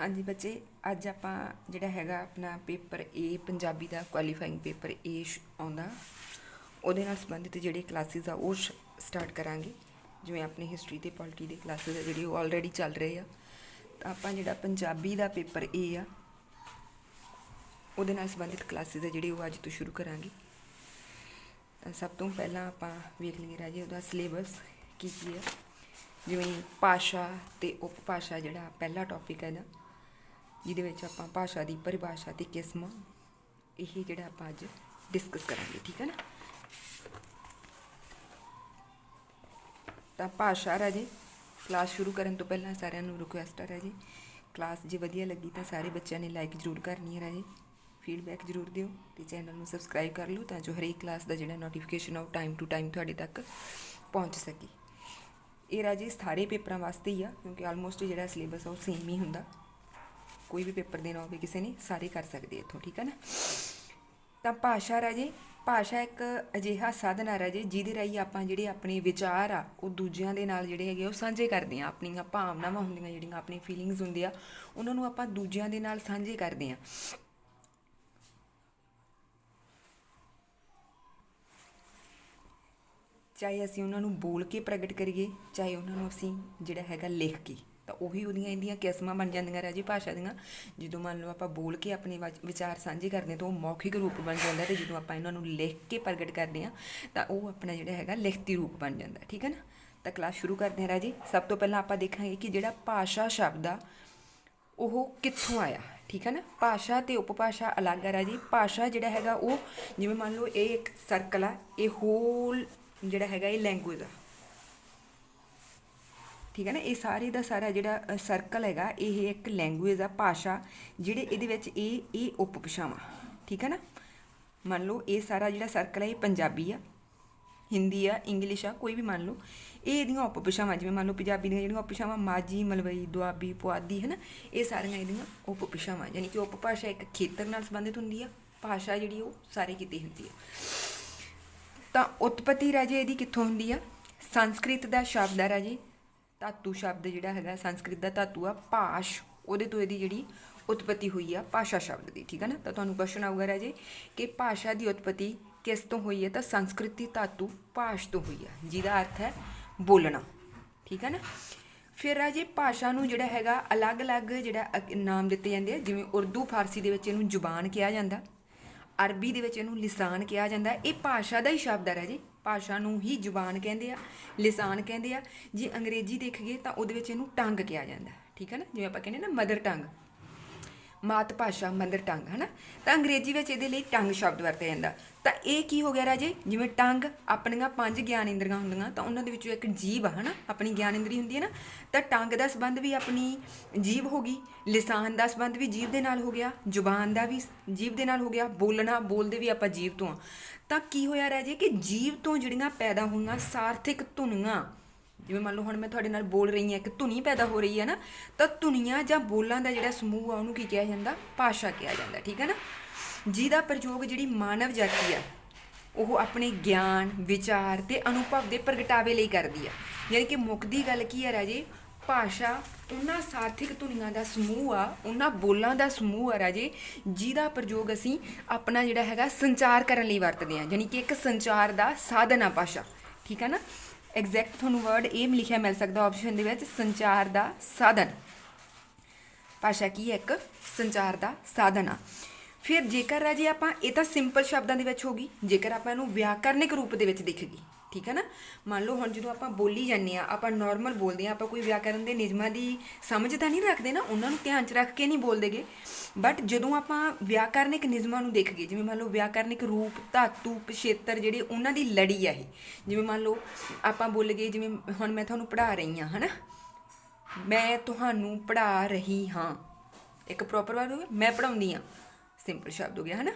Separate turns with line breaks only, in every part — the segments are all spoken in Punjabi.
ਹਾਂਜੀ ਬੱਚੇ, ਅੱਜ ਆਪਾਂ ਜਿਹੜਾ ਹੈਗਾ ਆਪਣਾ ਪੇਪਰ A, ਪੰਜਾਬੀ ਦਾ ਕੁਆਲੀਫਾਈਂਗ ਪੇਪਰ A ਸ਼- ਆਉਂਦਾ। ਉਹਦੇ ਨਾਲ ਸੰਬੰਧਿਤ ਜਿਹੜੇ ਕਲਾਸਿਸ ਆ, ਉਹ ਸਟਾਰਟ ਕਰਾਂਗੇ। ਜਿਵੇਂ ਆਪਣੀ ਹਿਸਟਰੀ ਤੇ ਪੋਲਿਟੀ ਦੇ ਕਲਾਸਿਸ ਆ, ਜਿਹੜੇ ਉਹ ਆਲਰੇਡੀ ਚੱਲ ਰਹੇ ਆ। ਤਾਂ ਆਪਾਂ ਜਿਹੜਾ ਪੰਜਾਬੀ ਦਾ ਪੇਪਰ A ਆ, ਉਹਦੇ ਨਾਲ ਸੰਬੰਧਿਤ ਕਲਾਸਿਸ ਆ, ਜਿਹੜੇ ਉਹ ਅੱਜ ਤੋਂ ਸ਼ੁਰੂ ਕਰਾਂਗੇ। ਤਾਂ ਸਭ ਤੋਂ ਪਹਿਲਾਂ ਆਪਾਂ ਵੇਖ ਲਈਏ ਰਾਜੇ, ਉਹਦਾ ਸਿਲੇਬਸ ਕੀ ਕੀ ਹੈ ਜਿਵੇਂ ਭਾਸ਼ਾ ਤੇ ਉਪਭਾਸ਼ਾ ਜਿਹੜਾ ਪਹਿਲਾ ਟੌਪਿਕ ਹੈ ਇਹਦਾ। ਜਿਹਦੇ ਵਿੱਚ ਆਪਾਂ ਭਾਸ਼ਾ ਦੀ ਪਰਿਭਾਸ਼ਾ ਤੇ ਕਿਸਮਾਂ ਇਹ ਜਿਹੜਾ ਆਪਾਂ ਅੱਜ ਡਿਸਕਸ ਕਰਾਂਗੇ, ਠੀਕ ਹੈ ਨਾ? ਤਾਂ ਭਾਸ਼ਾ ਰਾਜੇ ਕਲਾਸ ਸ਼ੁਰੂ ਕਰਨ ਤੋਂ ਪਹਿਲਾਂ ਸਾਰਿਆਂ ਨੂੰ ਰਿਕੁਐਸਟ ਆ ਰਾਜੇ ਕਲਾਸ ਜੇ ਵਧੀਆ ਲੱਗੀ ਤਾਂ ਸਾਰੇ ਬੱਚਿਆਂ ਨੇ ਲਾਈਕ ਜ਼ਰੂਰ ਕਰਨੀ ਹੈ ਰਾਜੇ ਫੀਡਬੈਕ ਜ਼ਰੂਰ ਦਿਓ ਤੇ ਚੈਨਲ ਨੂੰ ਸਬਸਕ੍ਰਾਈਬ ਕਰ ਲਓ ਤਾਂ ਜੋ ਹਰੇਕ ਕਲਾਸ ਦਾ ਜਿਹੜਾ ਨੋਟੀਫਿਕੇਸ਼ਨ ਆ ਉਹ ਟਾਈਮ ਟੂ ਟਾਈਮ ਤੁਹਾਡੇ ਤੱਕ ਪਹੁੰਚ ਸਕੇ। ਇਹ ਰਾਜੇ ਸਾਰੇ ਪੇਪਰਾਂ ਵਾਸਤੇ ਹੀ ਆ, ਕਿਉਂਕਿ ਆਲਮੋਸਟ ਜਿਹੜਾ ਸਿਲੇਬਸ ਆ ਉਹ ਸੇਮ ਹੀ ਹੁੰਦਾ। ਕੋਈ ਵੀ ਪੇਪਰ ਦੇਣਾ ਹੋਵੇ, ਕਿਸੇ ਨੇ, ਸਾਰੇ ਕਰ ਸਕਦੇ ਇੱਥੋਂ, ਠੀਕ ਹੈ ਨਾ? ਤਾਂ ਭਾਸ਼ਾ ਰਾਜੇ, ਭਾਸ਼ਾ ਇੱਕ ਅਜਿਹਾ ਸਾਧਨ ਆ ਰਾਜੇ, ਜਿਹਦੇ ਰਾਹੀਂ ਆਪਾਂ ਜਿਹੜੇ ਆਪਣੇ ਵਿਚਾਰ ਆ, ਉਹ ਦੂਜਿਆਂ ਦੇ ਨਾਲ ਜਿਹੜੇ ਹੈਗੇ ਉਹ ਸਾਂਝੇ ਕਰਦੇ ਆ, ਆਪਣੀਆਂ ਭਾਵਨਾਵਾਂ ਹੁੰਦੀਆਂ, ਜਿਹੜੀਆਂ ਆਪਣੀ ਫੀਲਿੰਗਸ ਹੁੰਦੇ ਆ, ਉਹਨਾਂ ਨੂੰ ਆਪਾਂ ਦੂਜਿਆਂ ਦੇ ਨਾਲ ਸਾਂਝੇ ਕਰਦੇ ਆ। ਚਾਹੇ ਅਸੀਂ ਉਹਨਾਂ ਨੂੰ ਬੋਲ ਕੇ ਪ੍ਰਗਟ ਕਰੀਏ, ਚਾਹੇ ਉਹਨਾਂ ਨੂੰ ਅਸੀਂ ਜਿਹੜਾ ਹੈਗਾ ਲਿਖ ਕੇ। ਤਾਂ ਉਹੀ ਉਹਦੀਆਂ ਇਹਦੀਆਂ ਕਿਸਮਾਂ ਬਣ ਜਾਂਦੀਆਂ ਰਾਜੀ ਭਾਸ਼ਾ ਦੀਆਂ। ਜਦੋਂ ਮੰਨ ਲਓ ਆਪਾਂ ਬੋਲ ਕੇ ਆਪਣੇ ਵਚ- ਵਿਚਾਰ ਸਾਂਝੇ ਕਰਦੇ ਹਾਂ ਤਾਂ ਉਹ ਮੌਖਿਕ ਰੂਪ ਬਣ ਜਾਂਦਾ ਤੇ ਜਦੋਂ ਆਪਾਂ ਇਹਨਾਂ ਨੂੰ ਲਿਖ ਕੇ ਪ੍ਰਗਟ ਕਰਦੇ ਹਾਂ ਤਾਂ ਉਹ ਆਪਣਾ ਜਿਹੜਾ ਹੈਗਾ ਲਿਖਤੀ ਰੂਪ ਬਣ ਜਾਂਦਾ, ਠੀਕ ਹੈ ਨਾ? ਤਾਂ ਕਲਾਸ ਸ਼ੁਰੂ ਕਰਦੇ ਹਾਂ ਰਾਜੀ। ਸਭ ਤੋਂ ਪਹਿਲਾਂ ਆਪਾਂ ਦੇਖਾਂਗੇ ਕਿ ਜਿਹੜਾ ਭਾਸ਼ਾ ਸ਼ਬਦ ਆ, ਉਹ ਕਿੱਥੋਂ ਆਇਆ, ਠੀਕ ਹੈ ਨਾ? ਭਾਸ਼ਾ ਤੇ ਉਪਭਾਸ਼ਾ ਅਲੱਗ ਆ ਰਾਜੀ। ਭਾਸ਼ਾ ਜਿਹੜਾ ਹੈਗਾ ਉਹ, ਜਿਵੇਂ ਮੰਨ ਲਓ ਇਹ ਇੱਕ ਸਰਕਲ ਆ, ਇਹ ਹੋਲ ਜਿਹੜਾ ਹੈਗਾ ਇਹ ਲੈਂਗੁਏਜ ਆ। ਠੀਕ ਹੈ ਨਾ? ਇਹ ਸਾਰੇ ਦਾ ਸਾਰਾ ਜਿਹੜਾ ਸਰਕਲ ਹੈਗਾ, ਇਹ ਇੱਕ ਲੈਂਗੁਏਜ ਆ, ਭਾਸ਼ਾ, ਜਿਹੜੇ ਇਹਦੇ ਵਿੱਚ ਇਹ ਇਹ ਉਪਭਾਸ਼ਾਵਾਂ, ਠੀਕ ਹੈ ਨਾ? ਮੰਨ ਲਓ, ਇਹ ਸਾਰਾ ਜਿਹੜਾ ਸਰਕਲ ਹੈ ਇਹ ਪੰਜਾਬੀ ਆ, ਹਿੰਦੀ ਆ, ਇੰਗਲਿਸ਼ ਆ, ਕੋਈ ਵੀ ਮੰਨ ਲਓ, ਇਹ ਇਹਦੀਆਂ ਉਪਭਾਸ਼ਾਵਾਂ, ਜਿਵੇਂ ਮੰਨ ਲਓ, ਪੰਜਾਬੀ ਦੀਆਂ ਜਿਹੜੀਆਂ ਉਪਭਾਸ਼ਾਵਾਂ, ਮਾਝੀ, ਮਲਵਈ, ਦੁਆਬੀ, ਪੁਆਧੀ, ਹੈ ਨਾ? ਇਹ ਸਾਰੀਆਂ ਇਹਦੀਆਂ ਉਪਭਾਸ਼ਾਵਾਂ, ਯਾਨੀ ਕਿ ਉਪਭਾਸ਼ਾ ਇੱਕ ਖੇਤਰ ਨਾਲ ਸੰਬੰਧਿਤ ਹੁੰਦੀ ਆ, ਭਾਸ਼ਾ ਜਿਹੜੀ ਉਹ ਸਾਰੇ ਕਿਤੇ ਹੁੰਦੀ ਆ। ਤਾਂ ਉਤਪਤੀ ਰਾਜੇ ਇਹਦੀ ਕਿੱਥੋਂ ਹੁੰਦੀ ਆ? ਸੰਸਕ੍ਰਿਤ ਦਾ ਸ਼ਬਦ ਆ ਰਾਜੇ। ਧਾਤੂ ਸ਼ਬਦ ਜਿਹੜਾ ਹੈਗਾ, ਸੰਸਕ੍ਰਿਤ ਦਾ ਧਾਤੂ ਆ, ਭਾਸ਼, ਉਹਦੇ ਤੋਂ ਇਹਦੀ ਜਿਹੜੀ ਉਤਪਤੀ ਹੋਈ ਆ, ਭਾਸ਼ਾ ਸ਼ਬਦ ਦੀ, ਠੀਕ ਹੈ ਨਾ? ਤਾਂ ਤੁਹਾਨੂੰ ਕੁਐਸਚਨ ਆਊਗਾ ਰਾਜੇ ਕਿ ਭਾਸ਼ਾ ਦੀ ਉਤਪਤੀ ਕਿਸ ਤੋਂ ਹੋਈ ਹੈ ਤਾਂ ਸੰਸਕ੍ਰਿਤੀ ਧਾਤੂ ਭਾਸ਼ ਤੋਂ ਹੋਈ ਆ, ਜਿਹਦਾ ਅਰਥ ਹੈ ਬੋਲਣਾ, ਠੀਕ ਹੈ ਨਾ? ਫਿਰ ਰਾਜੇ ਭਾਸ਼ਾ ਨੂੰ ਜਿਹੜਾ ਹੈਗਾ, ਅਲੱਗ-ਅਲੱਗ ਜਿਹੜਾ ਅਕ- ਨਾਮ ਦਿੱਤੇ ਜਾਂਦੇ ਆ, ਜਿਵੇਂ ਉਰਦੂ, ਫਾਰਸੀ ਦੇ ਵਿੱਚ ਇਹਨੂੰ ਜ਼ੁਬਾਨ ਕਿਹਾ ਜਾਂਦਾ, ਅਰਬੀ ਦੇ ਵਿੱਚ ਇਹਨੂੰ ਲਿਸਾਨ ਕਿਹਾ ਜਾਂਦਾ, ਇਹ ਭਾਸ਼ਾ ਦਾ ਹੀ ਸ਼ਬਦ ਹੈ ਰਾਜੇ। ਭਾਸ਼ਾ ਨੂੰ ਹੀ ਜ਼ੁਬਾਨ ਕਹਿੰਦੇ ਆ, ਲਿਸਾਨ ਕਹਿੰਦੇ ਆ। ਜੇ ਅੰਗਰੇਜ਼ੀ ਦੇਖੀਏ ਤਾਂ ਉਹਦੇ ਵਿੱਚ ਇਹਨੂੰ ਟੰਗ ਕਿਹਾ ਜਾਂਦਾ ਠੀਕ ਹੈ ਨਾ? ਜਿਵੇਂ ਆਪਾਂ ਕਹਿੰਦੇ ਨਾ ਮਦਰ ਟੰਗ ਮਾਤ ਭਾਸ਼ਾ ਮਦਰ ਟੰਗ, ਹਨਾ? ਤਾਂ ਅੰਗਰੇਜ਼ੀ ਵਿੱਚ ਇਹਦੇ ਲਈ ਟੰਗ ਸ਼ਬਦ ਵਰਤਿਆ ਜਾਂਦਾ। ਤਾਂ ਇਹ ਕੀ ਹੋ ਗਿਆ ਰਾਜੇ? ਜਿਵੇਂ ਟੰਗ ਆਪਣੀਆਂ ਪੰਜ ਗਿਆਨ ਇੰਦਰੀਆਂ ਹੁੰਦੀਆਂ, ਤਾਂ ਉਹਨਾਂ ਦੇ ਵਿੱਚੋਂ ਇੱਕ ਜੀਭ ਆ, ਹਨਾ? ਆਪਣੀ ਗਿਆਨ ਇੰਦਰੀ ਹੁੰਦੀ ਹੈ ਨਾ? ਤਾਂ ਟੰਗ ਦਾ ਸੰਬੰਧ ਵੀ ਆਪਣੀ ਜੀਭ ਹੋ ਗਈ, ਲਿਸਾਨ ਦਾ ਸੰਬੰਧ ਵੀ ਜੀਭ ਦੇ ਨਾਲ ਹੋ ਗਿਆ, ਜ਼ੁਬਾਨ ਦਾ ਵੀ ਜੀਭ ਦੇ ਨਾਲ ਹੋ ਗਿਆ, ਬੋਲਣਾ, ਬੋਲਦੇ ਵੀ ਆਪਾਂ ਜੀਭ ਤੋਂ ਆ। ਤਾਂ ਕੀ ਹੋਇਆ ਰਾਜੇ ਕਿ ਜੀਭ ਤੋਂ ਜਿਹੜੀਆਂ ਪੈਦਾ ਹੋਈਆਂ ਸਾਰਥਿਕ ਧੁਨੀਆਂ ਜਿਵੇਂ ਮੰਨ ਲਓ ਹੁਣ ਮੈਂ ਤੁਹਾਡੇ ਨਾਲ ਬੋਲ ਰਹੀ ਹਾਂ, ਇੱਕ ਧੁਨੀ ਪੈਦਾ ਹੋ ਰਹੀ ਹੈ ਨਾ, ਤਾਂ ਧੁਨੀਆਂ ਜਾਂ ਬੋਲਾਂ ਦਾ ਜਿਹੜਾ ਸਮੂਹ ਆ, ਉਹਨੂੰ ਕੀ ਕਿਹਾ ਜਾਂਦਾ? ਭਾਸ਼ਾ ਕਿਹਾ ਜਾਂਦਾ, ਠੀਕ ਹੈ ਨਾ? ਜਿਹਦਾ ਪ੍ਰਯੋਗ ਜਿਹੜੀ ਮਾਨਵ ਜਾਤੀ ਆ, ਉਹ ਆਪਣੇ ਗਿਆਨ, ਵਿਚਾਰ ਤੇ ਅਨੁਭਵ ਦੇ ਪ੍ਰਗਟਾਵੇ ਲਈ ਕਰਦੀ ਆ। ਯਾਨੀ ਕਿ ਮੁੱਕਦੀ ਗੱਲ ਕੀ ਹੈ ਰਾਜੇ? ਭਾਸ਼ਾ, ਉਹਨਾਂ ਸਾਰਥਿਕ ਧੁਨੀਆਂ ਦਾ ਸਮੂਹ ਆ, ਉਹਨਾਂ ਬੋਲਾਂ ਦਾ ਸਮੂਹ ਆ ਰਾਜੇ, ਜਿਹਦਾ ਪ੍ਰਯੋਗ ਅਸੀਂ ਆਪਣਾ ਜਿਹੜਾ ਹੈਗਾ ਸੰਚਾਰ ਕਰਨ ਲਈ ਵਰਤਦੇ ਆ। ਯਾਨੀ ਕਿ ਇੱਕ ਸੰਚਾਰ ਦਾ ਸਾਧਨ ਆ ਭਾਸ਼ਾ, ਠੀਕ ਹੈ ਨਾ? ਐਗਜ਼ੈਕਟ ਤੁਹਾਨੂੰ ਵਰਡ ਇਹ ਲਿਖਿਆ ਮਿਲ ਸਕਦਾ ਆਪਸ਼ਨ ਦੇ ਵਿੱਚ ਸੰਚਾਰ ਦਾ ਸਾਧਨ। ਭਾਸ਼ਾ ਕੀ ਹੈ ਇੱਕ? ਸੰਚਾਰ ਦਾ ਸਾਧਨ ਆ। ਫਿਰ ਜੇਕਰ ਰਾਜੀ ਆਪਾਂ ਇਹ ਤਾਂ ਸਿੰਪਲ ਸ਼ਬਦਾਂ ਦੇ ਵਿੱਚ ਹੋਗੀ ਜੇਕਰ ਆਪਾਂ ਇਹਨੂੰ ਵਿਆਕਰਨਿਕ ਰੂਪ ਦੇ ਵਿੱਚ ਦੇਖੀਏ। ਠੀਕ ਹੈ ਨਾ? ਮੰਨ ਲਓ ਹੁਣ ਜਦੋਂ ਆਪਾਂ ਬੋਲੀ ਜਾਂਦੇ ਆ ਆਪਾਂ ਨਾਰਮਲ ਬੋਲਦੇ ਆ ਆਪਾਂ ਕੋਈ ਵਿਆਕਰਨ ਦੇ ਨਿਯਮਾਂ ਦੀ ਸਮਝ ਤਾਂ ਨਹੀਂ ਰੱਖਦੇ ਨਾ, ਉਹਨਾਂ ਨੂੰ ਧਿਆਨ 'ਚ ਰੱਖ ਕੇ ਨਹੀਂ ਬੋਲਦੇਗੇ ਬਟ ਜਦੋਂ ਆਪਾਂ ਵਿਆਕਰਨਿਕ ਨਿਯਮਾਂ ਨੂੰ ਦੇਖੀਏ ਜਿਵੇਂ ਮੰਨ ਲਓ ਵਿਆਕਰਨਿਕ ਰੂਪ, ਧਾਤੂ, ਪਿਛੇਤਰ ਜਿਹੜੇ ਉਹਨਾਂ ਦੀ ਲੜੀ ਆ ਇਹ। ਜਿਵੇਂ ਮੰਨ ਲਓ ਆਪਾਂ ਬੋਲ ਗਏ, ਜਿਵੇਂ ਹੁਣ ਮੈਂ ਤੁਹਾਨੂੰ ਪੜ੍ਹਾ ਰਹੀ ਹਾਂ, ਹਨਾ? ਮੈਂ ਤੁਹਾਨੂੰ ਪੜ੍ਹਾ ਰਹੀ ਹਾਂ। ਇੱਕ ਪ੍ਰੋਪਰ ਵਰਡ ਹੋ ਗਿਆ, ਮੈਂ ਪੜਾਉਂਦੀ ਹਾਂ। ਸਿੰਪਲ ਸ਼ਬਦ ਹੋ ਗਿਆ, ਹਨਾ?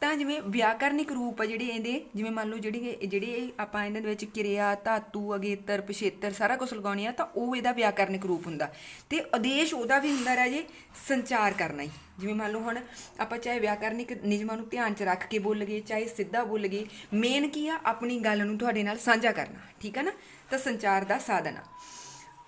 ਤਾਂ ਜਿਵੇਂ ਵਿਆਕਰਨਿਕ ਰੂਪ ਆ ਜਿਹੜੇ ਇਹਦੇ, ਜਿਵੇਂ ਮੰਨ ਲਓ ਜਿਹੜੀ ਜਿਹੜੇ ਆਪਾਂ ਇਹਨਾਂ ਦੇ ਵਿੱਚ ਕਿਰਿਆ, ਧਾਤੂ, ਅਗੇਤਰ, ਪਿਛੇਤਰ ਸਾਰਾ ਕੁਝ ਲਗਾਉਣੇ ਆ, ਤਾਂ ਉਹ ਇਹਦਾ ਵਿਆਕਰਨਿਕ ਰੂਪ ਹੁੰਦਾ। ਤੇ ਆਦੇਸ਼ ਉਹਦਾ ਵੀ ਹੁੰਦਾ ਰਾਜੇ ਸੰਚਾਰ ਕਰਨਾ ਹੀ। ਜਿਵੇਂ ਮੰਨ ਲਓ ਹੁਣ ਆਪਾਂ ਚਾਹੇ ਵਿਆਕਰਨਿਕ ਨਿਯਮਾਂ ਨੂੰ ਧਿਆਨ 'ਚ ਰੱਖ ਕੇ ਬੋਲੀਏ ਚਾਹੇ ਸਿੱਧਾ ਬੋਲੀਏ ਮੇਨ ਕੀ ਆ? ਆਪਣੀ ਗੱਲ ਨੂੰ ਤੁਹਾਡੇ ਨਾਲ ਸਾਂਝਾ ਕਰਨਾ। ਠੀਕ ਆ ਨਾ? ਤਾਂ ਸੰਚਾਰ ਦਾ ਸਾਧਨ ਆ।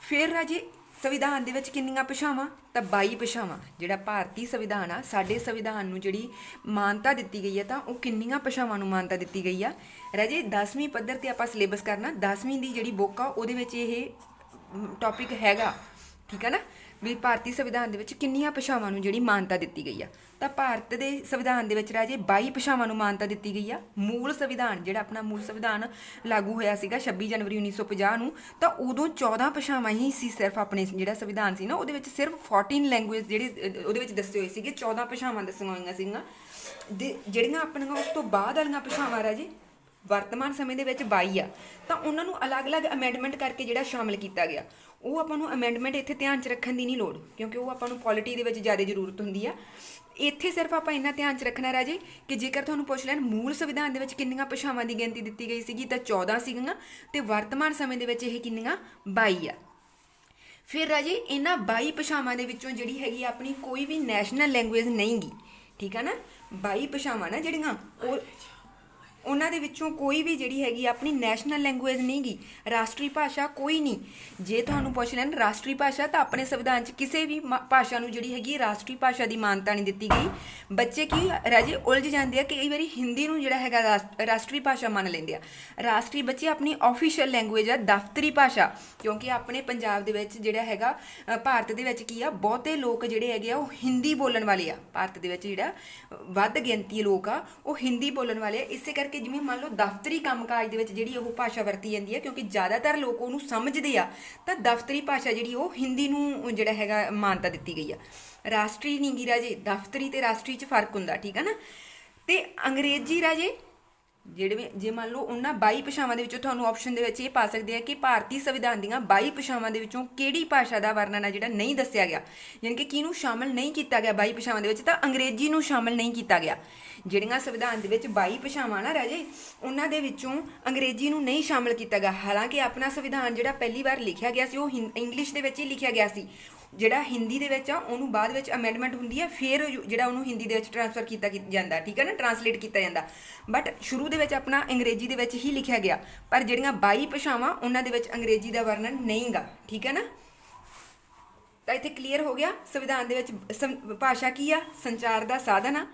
ਫਿਰ ਰਾਜੇ ਸੰਵਿਧਾਨ ਦੇ ਵਿੱਚ ਕਿੰਨੀਆਂ ਭਾਸ਼ਾਵਾਂ? ਤਾਂ 22 ਭਾਸ਼ਾਵਾਂ। ਜਿਹੜਾ ਭਾਰਤੀ ਸੰਵਿਧਾਨ ਆ, ਸਾਡੇ ਸੰਵਿਧਾਨ ਨੂੰ ਜਿਹੜੀ ਮਾਨਤਾ ਦਿੱਤੀ ਗਈ ਹੈ ਤਾਂ ਉਹ ਕਿੰਨੀਆਂ ਭਾਸ਼ਾਵਾਂ ਨੂੰ ਮਾਨਤਾ ਦਿੱਤੀ ਗਈ ਆ? ਰਾਜੇ 10ਵੀਂ ਪੱਧਰ ਤੇ ਆਪਾਂ ਸਿਲੇਬਸ ਕਰਨਾ। 10ਵੀਂ ਦੀ ਜਿਹੜੀ ਬੁੱਕ ਆ, ਉਹਦੇ ਵਿੱਚ ਇਹ ਟੌਪਿਕ ਹੈਗਾ। ਠੀਕ ਹੈ ਨਾ? ਵੀ ਭਾਰਤੀ ਸੰਵਿਧਾਨ ਦੇ ਵਿੱਚ ਕਿੰਨੀਆਂ ਭਾਸ਼ਾਵਾਂ ਨੂੰ ਜਿਹੜੀ ਮਾਨਤਾ ਦਿੱਤੀ ਗਈ ਆ? ਤਾਂ ਭਾਰਤ ਦੇ ਸੰਵਿਧਾਨ ਦੇ ਵਿੱਚ ਰਾਜੇ 22 ਭਾਸ਼ਾਵਾਂ ਨੂੰ ਮਾਨਤਾ ਦਿੱਤੀ ਗਈ ਆ, ਮੂਲ ਸੰਵਿਧਾਨ, ਜਿਹੜਾ ਆਪਣਾ ਮੂਲ ਸੰਵਿਧਾਨ ਲਾਗੂ ਹੋਇਆ ਸੀਗਾ 26 ਜਨਵਰੀ 1950 ਨੂੰ, ਤਾਂ ਉਦੋਂ 14 ਭਾਸ਼ਾਵਾਂ ਹੀ ਸੀ ਸਿਰਫ ਆਪਣੇ ਜਿਹੜਾ ਸੰਵਿਧਾਨ ਸੀ ਨਾ, ਉਹਦੇ ਵਿੱਚ ਸਿਰਫ 14 ਲੈਂਗੁਏਜ ਜਿਹੜੀ ਉਹਦੇ ਵਿੱਚ ਦੱਸੇ ਹੋਏ ਸੀਗੇ 14 ਭਾਸ਼ਾਵਾਂ ਦੱਸੀਆਂ ਹੋਈਆਂ ਸੀਗੀਆਂ। ਦੇ, ਜਿਹੜੀਆਂ ਆਪਣੀਆਂ ਉਸ ਤੋਂ ਬਾਅਦ ਵਾਲੀਆਂ ਭਾਸ਼ਾਵਾਂ ਰਾਜੇ ਵਰਤਮਾਨ ਸਮੇਂ ਦੇ ਵਿੱਚ 22 ਆ। ਤਾਂ ਉਹਨਾਂ ਨੂੰ ਅਲੱਗ-ਅਲੱਗ ਅਮੈਂਡਮੈਂਟ ਕਰਕੇ ਜਿਹੜਾ ਸ਼ਾਮਲ ਕੀਤਾ ਗਿਆ। ਉਹ ਆਪਾਂ ਨੂੰ ਅਮੈਂਡਮੈਂਟ ਇੱਥੇ ਧਿਆਨ 'ਚ ਰੱਖਣ ਦੀ ਨਹੀਂ ਲੋੜ, ਕਿਉਂਕਿ ਉਹ ਆਪਾਂ ਨੂੰ ਪੋਲਿਟੀ ਦੇ ਵਿੱਚ ਜ਼ਿਆਦਾ ਜ਼ਰੂਰਤ ਹੁੰਦੀ ਆ। ਇੱਥੇ ਸਿਰਫ ਆਪਾਂ ਇੰਨਾ ਧਿਆਨ 'ਚ ਰੱਖਣਾ ਰਾਜੇ ਕਿ ਜੇਕਰ ਤੁਹਾਨੂੰ ਪੁੱਛ ਲੈਣ, ਮੂਲ ਸੰਵਿਧਾਨ ਦੇ ਵਿੱਚ ਕਿੰਨੀਆਂ ਭਾਸ਼ਾਵਾਂ ਦੀ ਗਿਣਤੀ ਦਿੱਤੀ ਗਈ ਸੀਗੀ, ਤਾਂ 14 ਸੀਗੀਆਂ, ਤੇ ਵਰਤਮਾਨ ਸਮੇਂ ਦੇ ਵਿੱਚ ਇਹ ਕਿੰਨੀਆਂ? 22 ਆ। ਫਿਰ ਰਾਜੇ, ਇਹਨਾਂ 22 ਭਾਸ਼ਾਵਾਂ ਦੇ ਵਿੱਚੋਂ ਜਿਹੜੀ ਹੈਗੀ ਆਪਣੀ ਕੋਈ ਵੀ ਨੈਸ਼ਨਲ ਲੈਂਗੁਏਜ ਨਹੀਂਗੀ, ਠੀਕ ਆ ਨਾ? 22 ਭਾਸ਼ਾਵਾਂ ਨਾ ਜਿਹੜੀਆਂ, ਉਹ ਉਹਨਾਂ ਦੇ ਵਿੱਚੋਂ ਕੋਈ ਵੀ ਜਿਹੜੀ ਹੈਗੀ ਆ, ਆਪਣੀ ਨੈਸ਼ਨਲ ਲੈਂਗੁਏਜ ਨਹੀਂਗੀ, ਰਾਸ਼ਟਰੀ ਭਾਸ਼ਾ ਕੋਈ ਨਹੀਂ। ਜੇ ਤੁਹਾਨੂੰ ਪੁੱਛ ਲੈਣ ਰਾਸ਼ਟਰੀ ਭਾਸ਼ਾ, ਤਾਂ ਆਪਣੇ ਸੰਵਿਧਾਨ 'ਚ ਕਿਸੇ ਵੀ ਮਾ- ਭਾਸ਼ਾ ਨੂੰ ਜਿਹੜੀ ਹੈਗੀ ਰਾਸ਼ਟਰੀ ਭਾਸ਼ਾ ਦੀ ਮਾਨਤਾ ਨਹੀਂ ਦਿੱਤੀ ਗਈ। ਬੱਚੇ ਕੀ ਰਾਜੇ ਉਲਝ ਜਾਂਦੇ ਆ ਕਈ ਵਾਰੀ ਹਿੰਦੀ ਨੂੰ ਜਿਹੜਾ ਹੈਗਾ ਰਾਸ- ਰਾਸ਼ਟਰੀ ਭਾਸ਼ਾ ਮੰਨ ਲੈਂਦੇ ਆ। ਰਾਸ਼ਟਰੀ ਬੱਚੇ ਆਪਣੀ ਆਫੀਸ਼ੀਅਲ ਲੈਂਗੁਏਜ ਆ, ਦਫ਼ਤਰੀ ਭਾਸ਼ਾ, ਕਿਉਂਕਿ ਆਪਣੇ ਪੰਜਾਬ ਦੇ ਵਿੱਚ ਜਿਹੜਾ ਹੈਗਾ ਭਾਰਤ ਦੇ ਵਿੱਚ ਕੀ ਆ, ਬਹੁਤੇ ਲੋਕ ਜਿਹੜੇ ਹੈਗੇ ਆ, ਉਹ ਹਿੰਦੀ ਬੋਲਣ ਵਾਲੇ ਆ। ਭਾਰਤ ਦੇ ਵਿੱਚ ਜਿਹੜਾ ਵੱਧ ਗਿਣਤੀ ਲੋਕ ਆ, ਉਹ ਹਿੰਦੀ ਬੋਲਣ ਵਾਲੇ ਆ। ਇਸੇ ਕਰਕੇ ਜਿਵੇਂ ਮੰਨ ਲਓ ਦਫ਼ਤਰੀ ਕੰਮਕਾਜ ਦੇ ਵਿੱਚ ਜਿਹੜੀ ਉਹ ਭਾਸ਼ਾ ਵਰਤੀ ਜਾਂਦੀ ਹੈ, ਕਿਉਂਕਿ ਜ਼ਿਆਦਾਤਰ ਲੋਕ ਉਹਨੂੰ ਸਮਝਦੇ ਆ, ਤਾਂ ਦਫ਼ਤਰੀ ਭਾਸ਼ਾ ਜਿਹੜੀ ਉਹ ਹਿੰਦੀ ਨੂੰ ਜਿਹੜਾ ਹੈਗਾ ਮਾਨਤਾ ਦਿੱਤੀ ਗਈ ਆ। ਰਾਸ਼ਟਰੀ ਨਹੀਂ ਗੀ ਰਾਜੇ, ਦਫ਼ਤਰੀ ਤੇ ਰਾਸ਼ਟਰੀ 'ਚ ਫ਼ਰਕ ਹੁੰਦਾ, ਠੀਕ ਹੈ ਨਾ? ਤੇ ਅੰਗਰੇਜ਼ੀ ਰਾਜੇ ਜਿਹੜੇ ਵੀ- ਜੇ ਮੰਨ ਲਓ ਉਹਨਾਂ 22 ਭਾਸ਼ਾਵਾਂ ਦੇ ਵਿੱਚੋਂ ਤੁਹਾਨੂੰ ਆਪਸ਼ਨ ਦੇ ਵਿੱਚ ਇਹ ਪਾ ਸਕਦੇ ਆ ਕਿ ਭਾਰਤੀ ਸੰਵਿਧਾਨ ਦੀਆਂ 22 ਭਾਸ਼ਾਵਾਂ ਦੇ ਵਿੱਚੋਂ ਕਿਹੜੀ ਭਾਸ਼ਾ ਦਾ ਵਰਣਨ ਹੈ ਜਿਹੜਾ ਨਹੀਂ ਦੱਸਿਆ ਗਿਆ, ਯਾਨੀ ਕਿ ਕਿਹਨੂੰ ਸ਼ਾਮਲ ਨਹੀਂ ਕੀਤਾ ਗਿਆ 22 ਭਾਸ਼ਾਵਾਂ ਦੇ ਵਿੱਚ, ਤਾਂ ਅੰਗਰੇਜ਼ੀ ਨੂੰ ਸ਼ਾਮਲ ਨਹੀਂ ਕੀਤਾ ਗਿਆ। ਜਿਹੜੀਆਂ ਸੰਵਿਧਾਨ ਦੇ ਵਿੱਚ 22 ਭਾਸ਼ਾਵਾਂ ਨਾ ਰਾਜੇ, ਉਹਨਾਂ ਦੇ ਵਿੱਚੋਂ ਅੰਗਰੇਜ਼ੀ ਨੂੰ ਨਹੀਂ ਸ਼ਾਮਲ ਕੀਤਾ ਗਿਆ। ਹਾਲਾਂਕਿ ਆਪਣਾ ਸੰਵਿਧਾਨ ਜਿਹੜਾ ਪਹਿਲੀ ਵਾਰ ਲਿਖਿਆ ਗਿਆ ਸੀ, ਉਹ ਹਿੰ- ਇੰਗਲਿਸ਼ ਦੇ ਵਿੱਚ ਹੀ ਲਿਖਿਆ ਗਿਆ ਸੀ। ਜਿਹੜਾ ਹਿੰਦੀ ਦੇ ਵਿੱਚ ਆ, ਉਹਨੂੰ ਬਾਅਦ ਵਿੱਚ ਅਮੈਂਡਮੈਂਟ ਹੁੰਦੀ ਹੈ, ਫਿਰ ਜਿਹੜਾ ਉਹਨੂੰ ਹਿੰਦੀ ਦੇ ਵਿੱਚ ਟ੍ਰਾਂਸਫਰ ਕੀਤਾ ਜਾਂਦਾ, ਠੀਕ ਹੈ ਨਾ? ਟ੍ਰਾਂਸਲੇਟ ਕੀਤਾ ਜਾਂਦਾ। ਬਟ ਸ਼ੁਰੂ ਦੇ ਵਿੱਚ ਆਪਣਾ ਅੰਗਰੇਜ਼ੀ ਦੇ ਵਿੱਚ ਹੀ ਲਿਖਿਆ ਗਿਆ, ਪਰ ਜਿਹੜੀਆਂ 22 ਭਾਸ਼ਾਵਾਂ, ਉਹਨਾਂ ਦੇ ਵਿੱਚ ਅੰਗਰੇਜ਼ੀ ਦਾ ਵਰਣਨ ਨਹੀਂਗਾ, ਠੀਕ ਹੈ ਨਾ? ਤਾਂ ਇੱਥੇ ਕਲੀਅਰ ਹੋ ਗਿਆ, ਸੰਵਿਧਾਨ ਦੇ ਵਿੱਚ ਸੰ- ਭਾਸ਼ਾ ਕੀ ਆ? ਸੰਚਾਰ ਦਾ ਸਾਧਨ ਆ।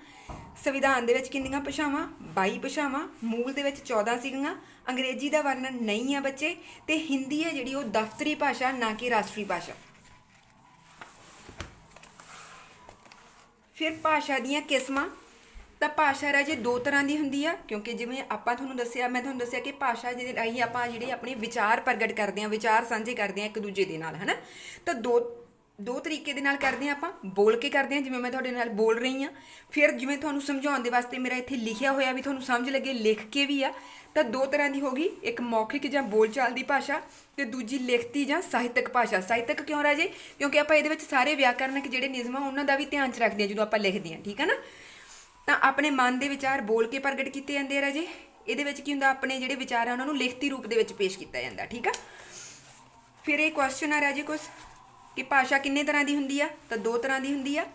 ਸੰਵਿਧਾਨ ਦੇ ਵਿੱਚ ਕਿੰਨੀਆਂ ਭਾਸ਼ਾਵਾਂ? 22 ਭਾਸ਼ਾਵਾਂ। ਮੂਲ ਦੇ ਵਿੱਚ 14 ਸੀਗੀਆਂ। ਅੰਗਰੇਜ਼ੀ ਦਾ ਵਰਣਨ ਨਹੀਂ ਆ ਬੱਚੇ, ਤੇ ਹਿੰਦੀ ਹੈ ਜਿਹੜੀ ਉਹ ਦਫ਼ਤਰੀ ਭਾਸ਼ਾ, ਨਾ ਕਿ ਰਾਸ਼ਟਰੀ ਭਾਸ਼ਾ। ਫਿਰ ਭਾਸ਼ਾ ਦੀਆਂ ਕਿਸਮਾਂ। ਤਾਂ ਭਾਸ਼ਾ ਰਾਜੇ ਦੋ ਤਰ੍ਹਾਂ ਦੀ ਹੁੰਦੀ ਆ, ਕਿਉਂਕਿ ਜਿਵੇਂ ਆਪਾਂ ਤੁਹਾਨੂੰ ਦੱਸਿਆ, ਮੈਂ ਤੁਹਾਨੂੰ ਦੱਸਿਆ ਕਿ ਭਾਸ਼ਾ ਜਿਹਦੇ ਰਾਹੀਂ ਆਪਾਂ ਜਿਹੜੇ ਆਪਣੇ ਵਿਚਾਰ ਪ੍ਰਗਟ ਕਰਦੇ ਆ ਵਿਚਾਰ ਸਾਂਝੇ ਕਰਦੇ ਆ ਇੱਕ ਦੂਜੇ ਦੇ ਨਾਲ, ਹਨਾ? ਤਾਂ ਦੋ ਦੋ ਤਰੀਕੇ ਦੇ ਨਾਲ ਕਰਦੇ ਆ ਆਪਾਂ, ਬੋਲ ਕੇ ਕਰਦੇ ਆ ਜਿਵੇਂ ਮੈਂ ਤੁਹਾਡੇ ਨਾਲ ਬੋਲ ਰਹੀ ਆ ਫਿਰ ਜਿਵੇਂ ਤੁਹਾਨੂੰ ਸਮਝਾਉਣ ਦੇ ਵਾਸਤੇ ਮੇਰਾ ਇੱਥੇ ਲਿਖਿਆ ਹੋਇਆ ਵੀ ਤੁਹਾਨੂੰ ਸਮਝ ਲੱਗੇ, ਲਿਖ ਕੇ ਵੀ ਆ, ਤਾਂ ਦੋ ਤਰ੍ਹਾਂ ਦੀ ਹੋਗੀ ਇੱਕ ਮੌਖਿਕ ਜਾਂ ਬੋਲਚਾਲ ਦੀ ਭਾਸ਼ਾ ਤੇ ਦੂਜੀ ਲਿਖਤੀ ਜਾਂ ਸਾਹਿਤਕ ਭਾਸ਼ਾ। ਸਾਹਿਤਕ ਕਿਉਂ ਰਾਜੇ? ਕਿਉਂਕਿ ਆਪਾਂ ਇਹਦੇ ਵਿੱਚ ਸਾਰੇ ਵਿਆਕਰਨਕ ਜਿਹੜੇ ਨਿਯਮ ਆ ਉਹਨਾਂ ਦਾ ਵੀ ਧਿਆਨ ਚ ਰੱਖਦੇ ਆ ਜਦੋਂ ਆਪਾਂ ਲਿਖਦੇ ਆ ਠੀਕ ਹੈ ਨਾ? ਤਾਂ ਆਪਣੇ ਮਨ ਦੇ ਵਿਚਾਰ ਬੋਲ ਕੇ ਪ੍ਰਗਟ ਕੀਤੇ ਜਾਂਦੇ ਆ ਰਾਜੇ। ਇਹਦੇ ਵਿੱਚ ਕੀ ਹੁੰਦਾ? ਆਪਣੇ ਜਿਹੜੇ ਵਿਚਾਰ ਆ, ਉਹਨਾਂ ਨੂੰ ਲਿਖਤੀ ਰੂਪ ਦੇ ਵਿੱਚ ਪੇਸ਼ ਕੀਤਾ ਜਾਂਦਾ, ਠੀਕ ਆ? ਫਿਰ ਇਹ ਕੁਐਸਚਨ ਆ ਰਾਜੇ ਕੁਛ। ਕਿ ਭਾਸ਼ਾ ਕਿੰਨੇ ਤਰ੍ਹਾਂ ਦੀ ਹੁੰਦੀ ਆ? ਤਾਂ ਦੋ ਤਰ੍ਹਾਂ ਦੀ ਹੁੰਦੀ ਆ।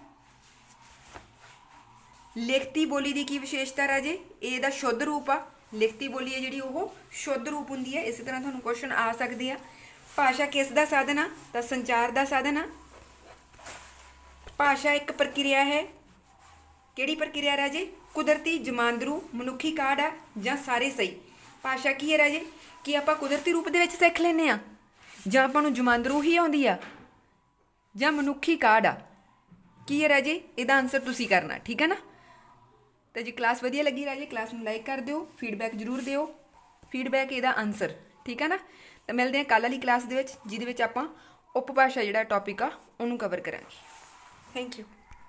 ਲਿਖਤੀ ਬੋਲੀ ਦੀ ਕੀ ਵਿਸ਼ੇਸ਼ਤਾ ਰਾਜੇ? ਇਹ ਦਾ ਸ਼ੁੱਧ ਰੂਪ ਆ। ਲਿਖਤੀ ਬੋਲੀ ਹੈ ਜਿਹੜੀ ਉਹ ਸ਼ੁੱਧ ਰੂਪ ਹੁੰਦੀ ਹੈ ਇਸੇ ਤਰ੍ਹਾਂ ਤੁਹਾਨੂੰ ਕੁਐਸਚਨ ਆ ਸਕਦੇ ਆ। ਭਾਸ਼ਾ ਕਿਸ ਦਾ ਸਾਧਨ ਆ? ਤਾਂ ਸੰਚਾਰ ਦਾ ਸਾਧਨ ਆ। ਭਾਸ਼ਾ ਇੱਕ ਪ੍ਰਕਿਰਿਆ ਹੈ। ਕਿਹੜੀ ਪ੍ਰਕਿਰਿਆ ਰਾਜੇ? ਕੁਦਰਤੀ, ਜਮਾਂਦਰੂ, ਮਨੁੱਖੀ ਕਾਢ ਆ ਜਾਂ ਸਾਰੇ ਸਹੀ? ਭਾਸ਼ਾ ਕੀ ਹੈ ਰਾਜੇ? ਕਿ ਆਪਾਂ ਕੁਦਰਤੀ ਰੂਪ ਦੇ ਵਿੱਚ ਸਿੱਖ ਲੈਨੇ ਆ। ਜਾਂ ਆਪਾਂ ਨੂੰ ਜਮਾਂਦਰੂ ਹੀ ਆਉਂਦੀ ਆ। ਜਾਂ ਮਨੁੱਖੀ ਕਾਢ ਆ। ਕੀ ਹੈ ਰਾਜੇ? ਇਹਦਾ ਆਨਸਰ ਤੁਸੀਂ ਕਰਨਾ, ਠੀਕ ਹੈ ਨਾ? ਤੇ ਜੇ ਕਲਾਸ ਵਧੀਆ ਲੱਗੀ ਰਾਜੇ ਕਲਾਸ ਨੂੰ ਲਾਈਕ ਕਰ ਦਿਓ ਫੀਡਬੈਕ ਜ਼ਰੂਰ ਦਿਓ। ਫੀਡਬੈਕ ਇਹਦਾ ਆਨਸਰ ਠੀਕ ਹੈ ਨਾ? ਤਾਂ ਮਿਲਦੇ ਹਾਂ ਕੱਲ੍ਹ ਵਾਲੀ ਕਲਾਸ ਦੇ ਵਿੱਚ, ਜਿਹਦੇ ਵਿੱਚ ਆਪਾਂ ਉਪਭਾਸ਼ਾ ਜਿਹੜਾ ਟੌਪਿਕ ਆ, ਉਹਨੂੰ ਕਵਰ ਕਰਾਂਗੇ। Thank you